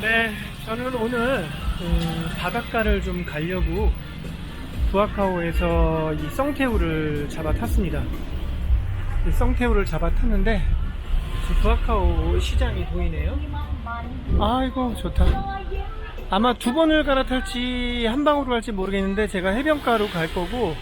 네, 저는 오늘 음, 바닷가를 좀 가려고 부아카오에서 이 썽태우를 잡아 탔습니다. 이 썽태우를 잡아 탔는데 부아카오 시장이 보이네요. 아이고 좋다. 아마 두 번을 갈아탈지 한 방으로 갈지 모르겠는데 제가 해변가로 갈 거고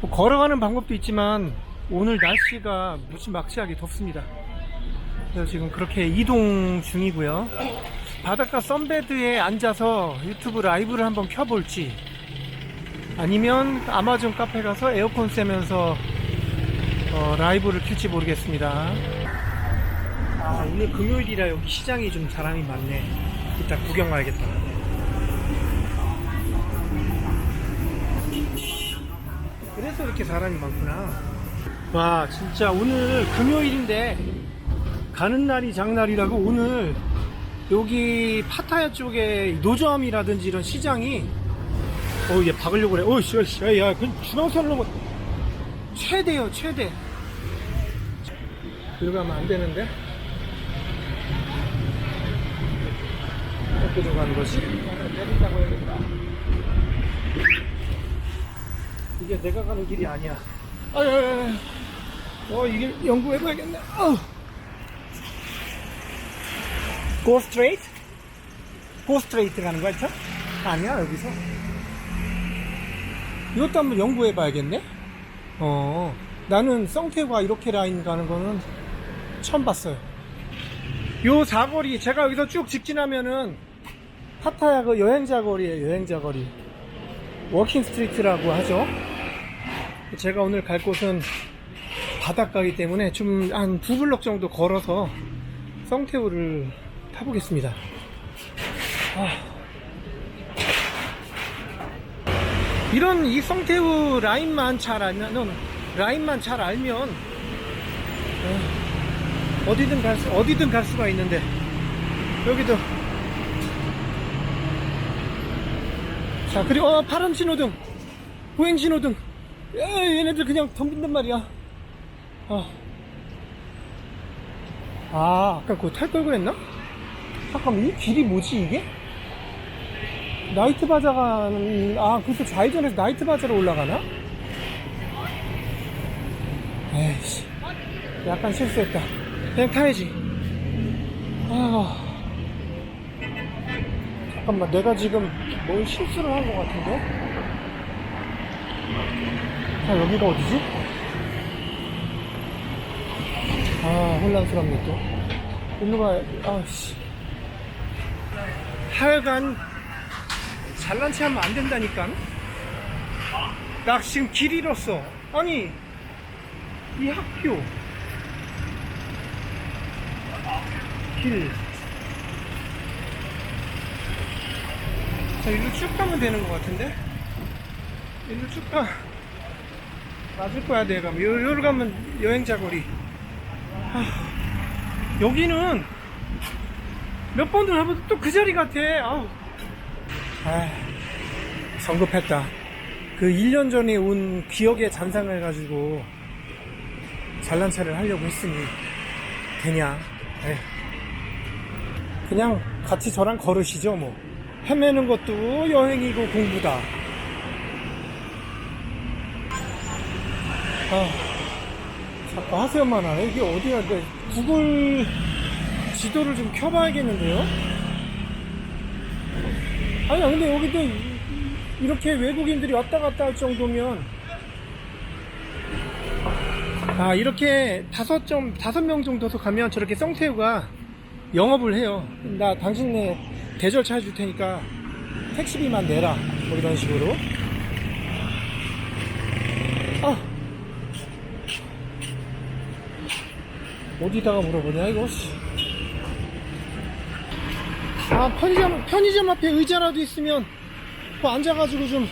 뭐 걸어가는 방법도 있지만 오늘 날씨가 무지 막지하게 덥습니다. 그래서 지금 그렇게 이동 중이고요. 바닷가 썬베드에 앉아서 유튜브 라이브를 한번 켜볼지 아니면 아마존 카페 가서 에어컨 쐬면서 어, 라이브를 킬지 모르겠습니다. 아, 오늘 금요일이라 여기 시장이 좀 사람이 많네. 이따 구경 가야겠다. 그래서 이렇게 사람이 많구나. 와, 진짜 오늘 금요일인데 가는 날이 장날이라고 오늘 여기 파타야 쪽에 노점이라든지 이런 시장이 어우 얘 박으려고 그래. 어이씨 어이씨 야, 야 그 중앙선으로 뭐 최대요 최대. 들어가면 안 되는데? 어떻게 들어가는 거지? 내린다고 해야겠다 이게 내가 가는 길이 아니야. 아유 어 이게 연구해봐야겠네. 어우 Go straight? Go straight 가는 거야, 저? 아니야, 여기서. 이것도 한번 연구해 봐야겠네? 어, 나는 썽태우가 이렇게 라인 가는 거는 처음 봤어요. 요 사거리, 제가 여기서 쭉 직진하면은 파타야 그 여행자 거리에요, 여행자 거리. 워킹 스트리트라고 하죠. 제가 오늘 갈 곳은 바닷가이기 때문에 좀 한 두 블럭 정도 걸어서 썽태우를 타보겠습니다. 아. 이런 이 성태우 라인만 잘 알면, 라인만 잘 알면, 어, 어디든 갈 수, 어디든 갈 수가 있는데, 여기도. 자, 그리고, 어, 파란 신호등, 보행 신호등. 야, 얘네들 그냥 덤빈단 말이야. 아. 아, 아까 그거 탈 걸 그랬나? 잠깐만, 이 길이 뭐지, 이게? 나이트 바자가, 음, 아, 그래서 좌회전에서 나이트 바자로 올라가나? 에이씨. 약간 실수했다. 그냥 타야지. 아. 잠깐만, 내가 지금 뭘 실수를 한 것 같은데? 자, 여기가 어디지? 아, 혼란스럽네, 또. 일로 가, 아씨. 하여간, 잘난 체 하면 안 된다니까? 나 지금 길 잃었어. 아니, 이 학교. 길. 자, 일로 쭉 가면 되는 것 같은데? 일로 쭉 가. 맞을 거야, 내가. 요, 요로 가면 여행자 거리. 하, 여기는 몇 번을 해봐도 또 그 자리 같아. 아우. 아, 성급했다. 그 1년 전에 온 기억의 잔상을 가지고 잘난 차를 하려고 했으니 되냐. 에이. 그냥 같이 저랑 걸으시죠, 뭐. 헤매는 것도 여행이고 공부다. 아, 자꾸 하세요만 하네. 이게 어디야? 내 구글 지도를 좀 켜봐야겠는데요? 아니야, 근데 여기도 이- 이렇게 외국인들이 왔다 갔다 할 정도면 아, 이렇게 다섯 점, 다섯 명 정도서 가면 저렇게 썽태우가 영업을 해요. 나 당신네 대절 찾아줄 테니까 택시비만 내라. 뭐 이런 식으로. 아. 어디다가 물어보냐, 이거, 씨. 아, 편의점, 편의점 앞에 의자라도 있으면, 그 앉아가지고 좀,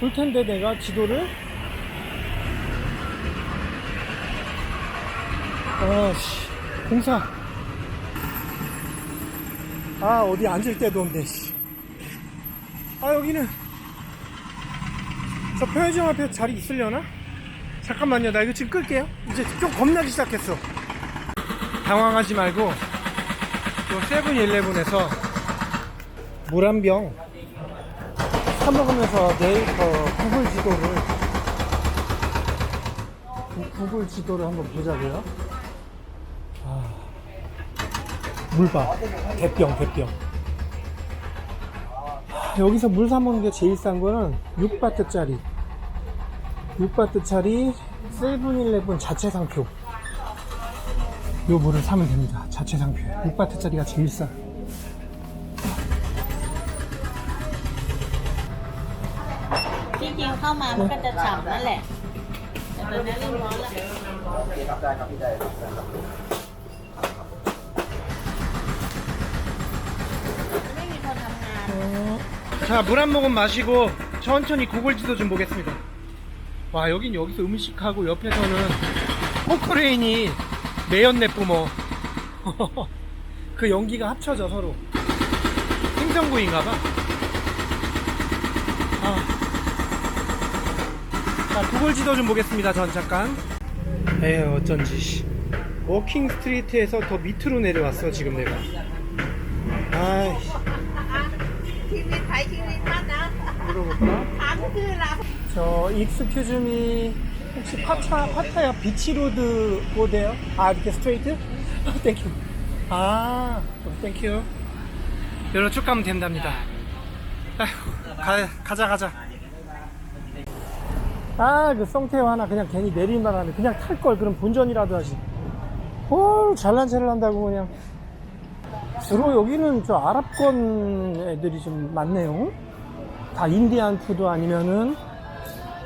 볼 텐데, 내가 지도를. 아, 씨. 공사. 아, 어디 앉을 데도 없네, 씨. 아, 여기는, 저 편의점 앞에 자리 있으려나? 잠깐만요, 나 이거 지금 끌게요. 이제 좀 겁나기 시작했어. 당황하지 말고, 요 세븐일레븐에서 물 한 병 사먹으면서 내일 거 구글 지도를 구- 구글 지도를 한번 보자고요. 아, 물밥 대병 대병. 아, 여기서 물 사 먹는 게 제일 싼 거는 6바트짜리 6바트짜리 세븐일레븐 자체 상표. 요 물을 사면 됩니다. 자체 상표. 6바트짜리가 제일 싸. ที่จริงเข้ามามันก็จะฉ่ำนั่นแหละ แต่ตอนนี้เริ่มร้อนแล้วไม่มีคนทำงาน 자, 물 한 모금 마시고 천천히 구글 지도 좀 보겠습니다. 와, 여긴 여기서 음식하고 옆에서는 포크레인이 매연내 뿜어 그 연기가 합쳐져 서로 생선구이인가봐 아. 자 구글지도 좀 보겠습니다 전 잠깐 에휴 어쩐지 워킹 스트리트에서 더 밑으로 내려왔어 지금 내가 아이 물어볼까? 저 익스큐즈미 혹시 파차 파타야 비치로드 오데요? 아 이렇게 스트레이트? 땡큐. 아 땡큐. 여기로 쭉 가면 된답니다. 아휴 가, 가자 가자. 아 그 성태호 하나 그냥 괜히 내릴만 하네. 그냥 탈 걸 그럼 본전이라도 하지. 어 잘난 체를 한다고 그냥. 주로 여기는 저 아랍권 애들이 좀 많네요. 다 인디안 푸드 아니면은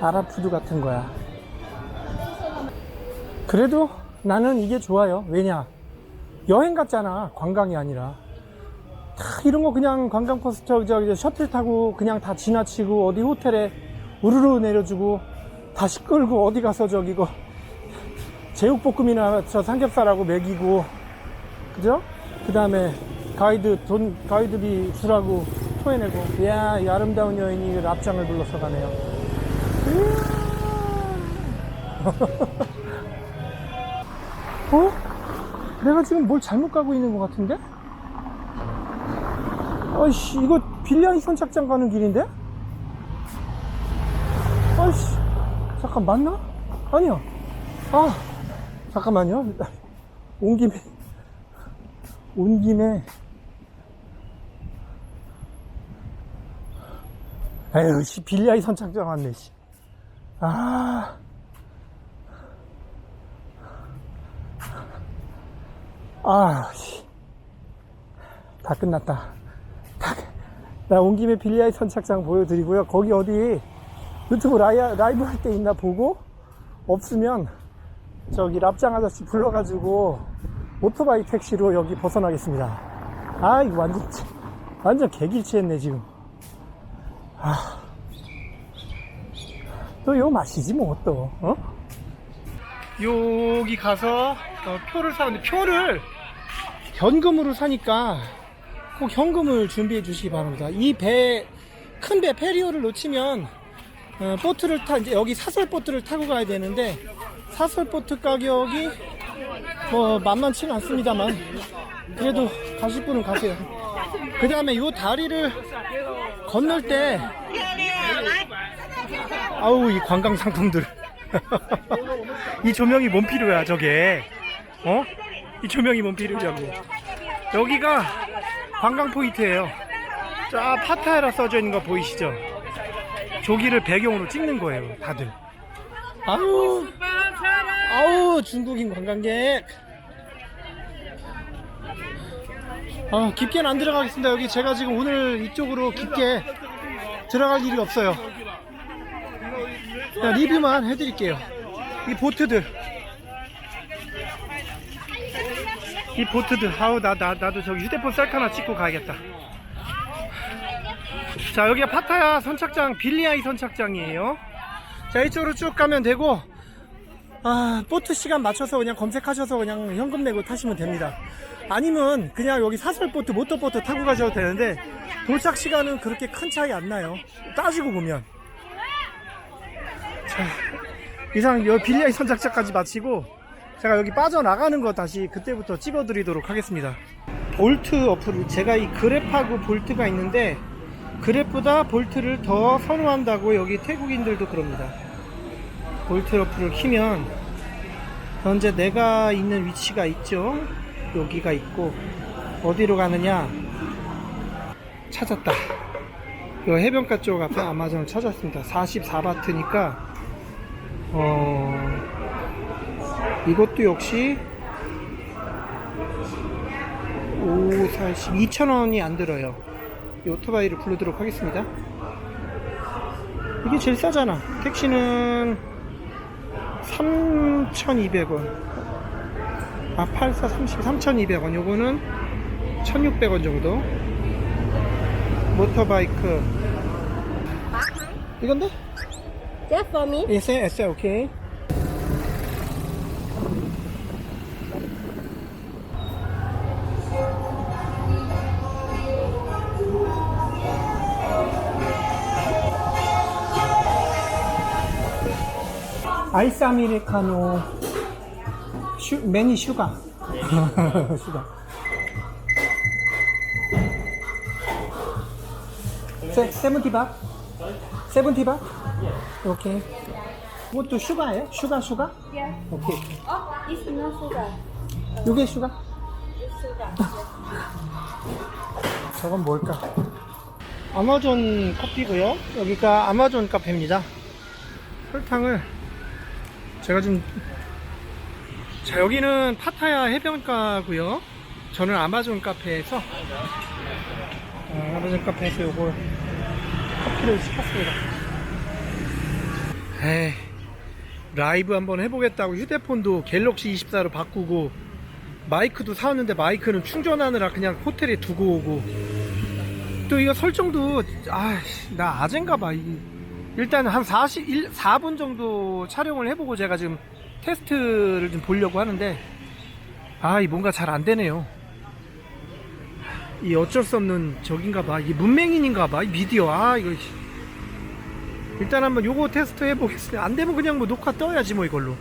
아랍 푸드 같은 거야. 그래도 나는 이게 좋아요. 왜냐? 여행 같잖아. 관광이 아니라. 다 이런 거 그냥 관광 코스 저기 저기 셔틀 타고 그냥 다 지나치고 어디 호텔에 우르르 내려주고 다시 끌고 어디 가서 저기 거 제육볶음이나 저 삼겹살하고 먹이고 그죠? 그 다음에 가이드 돈 가이드비 주라고 토해내고 이야 이 아름다운 여인이 랍장을 불러서 가네요. 어? 내가 지금 뭘 잘못 가고 있는 것 같은데? 아이씨 이거 빌리아이 선착장 가는 길인데? 아이씨 잠깐 맞나? 아니야 아 잠깐만요 온 김에 온 김에 에휴 씨 빌리아이 선착장 왔네 씨. 아. 아, 씨. 다 끝났다. 나 온 김에 빌리아이 선착장 보여드리고요. 거기 어디 유튜브 라이, 라이브 할 때 있나 보고 없으면 저기 랍장 아저씨 불러가지고 오토바이 택시로 여기 벗어나겠습니다. 아, 이거 완전, 완전 개길치했네, 지금. 아. 또 요 맛이지, 뭐, 또, 어? 여기 가서 어, 표를 사는데 표를 현금으로 사니까 꼭 현금을 준비해 주시기 바랍니다. 이 배, 큰 배 페리오를 놓치면 어, 보트를 타, 이제 여기 사설 보트를 타고 가야 되는데 사설 보트 가격이 뭐 만만치는 않습니다만 그래도 가실 분은 가세요. 그 다음에 요 다리를 건널 때 아우 이 관광 상품들 이 조명이 뭔 필요야 저게 어? 이 조명이 뭔 필요냐고 여기가 관광 포인트예요. 자 파타야라 써져 있는 거 보이시죠? 저기를 배경으로 찍는 거예요 다들. 아우. 아우 중국인 관광객. 아 깊게는 안 들어가겠습니다. 여기 제가 지금 오늘 이쪽으로 깊게 들어갈 일이 없어요. 그냥 리뷰만 해드릴게요. 이 보트들 이 보트들 아우 나, 나, 나도 저기 휴대폰 셀카 하나 찍고 가야겠다. 자 여기가 파타야 선착장 빌리아이 선착장이에요. 자 이쪽으로 쭉 가면 되고 아 보트 시간 맞춰서 그냥 검색하셔서 그냥 현금 내고 타시면 됩니다. 아니면 그냥 여기 사설 보트 모터보트 타고 가셔도 되는데 도착 시간은 그렇게 큰 차이 안 나요. 따지고 보면. 자 이상 여 빌리아이 선착장까지 마치고 제가 여기 빠져나가는 거 다시 그때부터 찍어드리도록 하겠습니다 볼트 어플을 제가 이 그랩하고 볼트가 있는데 그랩보다 볼트를 더 선호한다고 여기 태국인들도 그럽니다. 볼트 어플을 키면 현재 내가 있는 위치가 있죠. 여기가 있고 어디로 가느냐 찾았다. 이 해변가 쪽 앞에 아마존을 찾았습니다. 44바트니까 어 이것도 역시 5, 40, 2,000원이 안 들어요. 이 오토바이를 부르도록 하겠습니다. 이게 제일 싸잖아. 택시는 3,200원. 아, 84, 30, 3,200원. 요거는 1,600원 정도. 모터바이크. 이건데? Just for me. Yes, yes, okay. 아이스 아메리카노 슈, 매니 슈가 슈가 세, 세븐티밥? 세븐티밥? 오케이 이것도 슈가예요? 슈가 슈가? Yeah. 오케이 Oh, it's not sugar. 요게 슈가? It's sugar. 저건 뭘까? 아마존 커피고요. 여기가 아마존 카페입니다. 설탕을 제가 좀 자, 여기는 파타야 해변가고요. 저는 아마존 카페에서 어, 아마존 카페에서 요걸 커피를 시켰습니다. 에이, 라이브 한번 해보겠다고 휴대폰도 갤럭시 24로 바꾸고 마이크도 사왔는데 마이크는 충전하느라 그냥 호텔에 두고 오고 또 이거 설정도 아씨 나 아젠가 봐 이- 일단 한 41, 4분 정도 촬영을 해보고 제가 지금 테스트를 좀 보려고 하는데 아 이 뭔가 잘 안 되네요. 이 어쩔 수 없는 저긴가 봐 이 문맹인인가 봐 이 미디어. 아 이거 일단 한번 요거 테스트 해보겠습니다. 안 되면 그냥 뭐 녹화 떠야지 뭐 이걸로